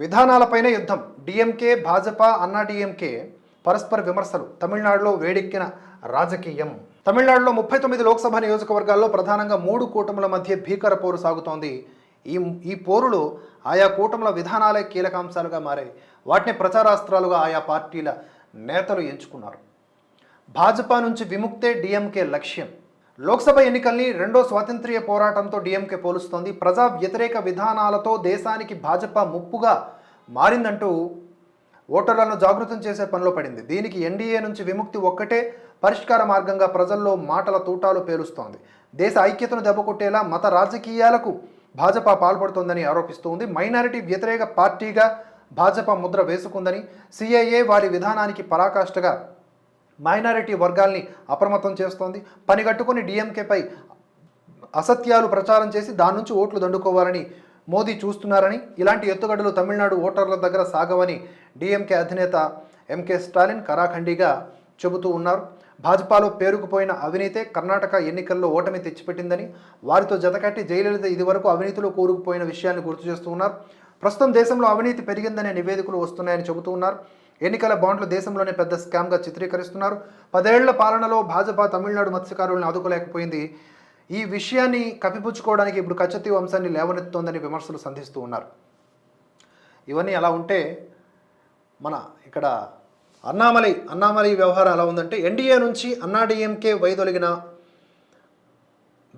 విధానాలపైనే యుద్ధం. డిఎంకే భాజపా అన్నా డిఎంకే పరస్పర విమర్శలు. తమిళనాడులో వేడెక్కిన రాజకీయం. తమిళనాడులో ముప్పై తొమ్మిది లోక్సభ నియోజకవర్గాల్లో ప్రధానంగా మూడు కూటముల మధ్య భీకర పోరు సాగుతోంది. ఈ ఈ పోరులో ఆయా కూటముల విధానాలే కీలకాంశాలుగా మారాయి. వాటిని ప్రచారాస్త్రాలుగా ఆయా పార్టీల నేతలు ఎంచుకున్నారు. భాజపా నుంచి విముక్తే డిఎంకే లక్ష్యం. లోక్సభ ఎన్నికల్ని రెండో స్వాతంత్ర్య పోరాటంతో డిఎంకే పోలుస్తోంది. ప్రజా వ్యతిరేక విధానాలతో దేశానికి భాజపా ముప్పుగా మారిందంటూ ఓటర్లను జాగృతం చేసే పనిలో పడింది. దీనికి ఎన్డీఏ నుంచి విముక్తి ఒక్కటే పరిష్కార మార్గంగా ప్రజల్లో మాటల తూటాలు పేలుస్తోంది. దేశ ఐక్యతను దెబ్బకొట్టేలా మత రాజకీయాలకు భాజపా పాల్పడుతోందని ఆరోపిస్తోంది మైనారిటీ వ్యతిరేక పార్టీగా భాజపా ముద్ర వేసుకుందని సిఐఏ వారి విధానానికి పరాకాష్ఠగా మైనారిటీ వర్గాల్ని అప్రమత్తం చేస్తోంది. పనిగట్టుకుని డిఎంకేపై అసత్యాలు ప్రచారం చేసి దాని నుంచి ఓట్లు దండుకోవాలని మోదీ చూస్తున్నారని ఇలాంటి ఎత్తుగడలు తమిళనాడు ఓటర్ల దగ్గర సాగవని డిఎంకే అధినేత ఎంకే స్టాలిన్ కరాఖండిగా చెబుతూ ఉన్నారు. భాజపాలో పేరుకుపోయిన అవినీతే కర్ణాటక ఎన్నికల్లో ఓటమి తెచ్చిపెట్టిందని వారితో జతకట్టి జయలలిత ఇదివరకు అవినీతిలో కూరుకుపోయిన విషయాన్ని గుర్తు చేస్తూ ఉన్నారు. ప్రస్తుతం దేశంలో అవినీతి పెరిగిందనే నివేదికలు వస్తున్నాయని చెబుతూ ఉన్నారు. ఎన్నికల బాండ్లు దేశంలోనే పెద్ద స్కామ్గా చిత్రీకరిస్తున్నారు. పదేళ్ళ పాలనలో భాజపా తమిళనాడు మత్స్యకారులను ఆదుకోలేకపోయింది. ఈ విషయాన్ని కప్పిపుచ్చుకోవడానికి ఇప్పుడు కచ్చతీ వంశాన్ని లేవనెత్తోందని విమర్శలు సంధిస్తూ ఉన్నారు. ఇవన్నీ అలా ఉంటే మన ఇక్కడ అన్నామలై అన్నామలై వ్యవహారం ఎలా ఉందంటే ఎన్డీఏ నుంచి అన్నాడీఎంకే వైదొలిగిన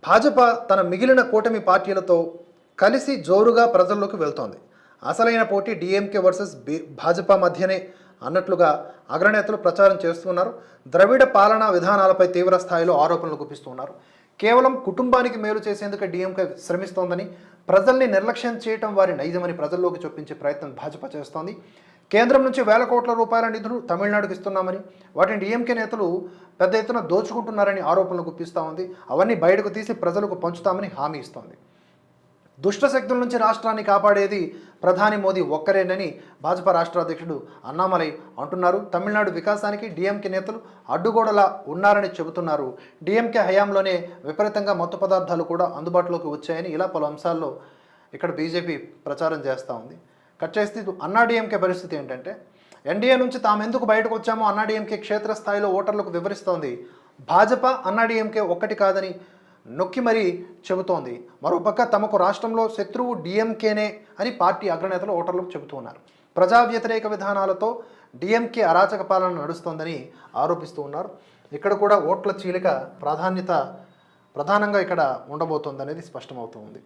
భాజపా తన మిగిలిన కూటమి పార్టీలతో కలిసి జోరుగా ప్రజల్లోకి వెళ్తోంది. అసలైన పోటీ డిఎంకే వర్సెస్ బి భాజపా మధ్యనే అన్నట్లుగా అగ్రనేతలు ప్రచారం చేస్తున్నారు. ద్రవిడ పాలనా విధానాలపై తీవ్ర స్థాయిలో ఆరోపణలు గుప్పిస్తున్నారు. కేవలం కుటుంబానికి మేలు చేసేందుకు డిఎంకే శ్రమిస్తోందని ప్రజల్ని నిర్లక్ష్యం చేయటం వారి నైజమని ప్రజల్లోకి చొప్పించే ప్రయత్నం భాజపా చేస్తోంది. కేంద్రం నుంచి వేల కోట్ల రూపాయల నిధులు తమిళనాడుకు ఇస్తున్నామని వాటిని డిఎంకే నేతలు పెద్ద ఎత్తున దోచుకుంటున్నారని ఆరోపణలు గుప్పిస్తూ ఉంది. అవన్నీ బయటకు తీసి ప్రజలకు పంచుతామని హామీ ఇస్తోంది. దుష్ట శక్తుల నుంచి రాష్ట్రాన్ని కాపాడేది ప్రధాని మోదీ ఒక్కరేనని భాజపా రాష్ట్ర అధ్యక్షుడు అన్నామలై అంటున్నారు. తమిళనాడు వికాసానికి డిఎంకే నేతలు అడ్డుగోడలా ఉన్నారని చెబుతున్నారు. డిఎంకే హయాంలోనే విపరీతంగా మత్తు పదార్థాలు కూడా అందుబాటులోకి వచ్చాయని ఇలా పలు అంశాల్లో ఇక్కడ బీజేపీ ప్రచారం చేస్తూ ఉంది. కట్ చేస్తే అన్నా డిఎంకే పరిస్థితి ఏంటంటే ఎన్డీఏ నుంచి తాము ఎందుకు బయటకు వచ్చామో అన్నా డిఎంకే క్షేత్రస్థాయిలో ఓటర్లకు వివరిస్తోంది. భాజపా అన్నా డిఎంకే ఒక్కటి కాదని నొక్కి మరీ చెబుతోంది. మరోపక్క తమకు రాష్ట్రంలో శత్రువు డిఎంకేనే అని పార్టీ అగ్రనేతలు ఓటర్లకు చెబుతున్నారు ప్రజా వ్యతిరేక విధానాలతో డిఎంకే అరాచక పాలన నడుస్తోందని ఆరోపిస్తూ ఉన్నారు. ఇక్కడ కూడా ఓట్ల చీలిక ప్రాధాన్యత ప్రధానంగా ఇక్కడ ఉండబోతోందనేది స్పష్టమవుతోంది.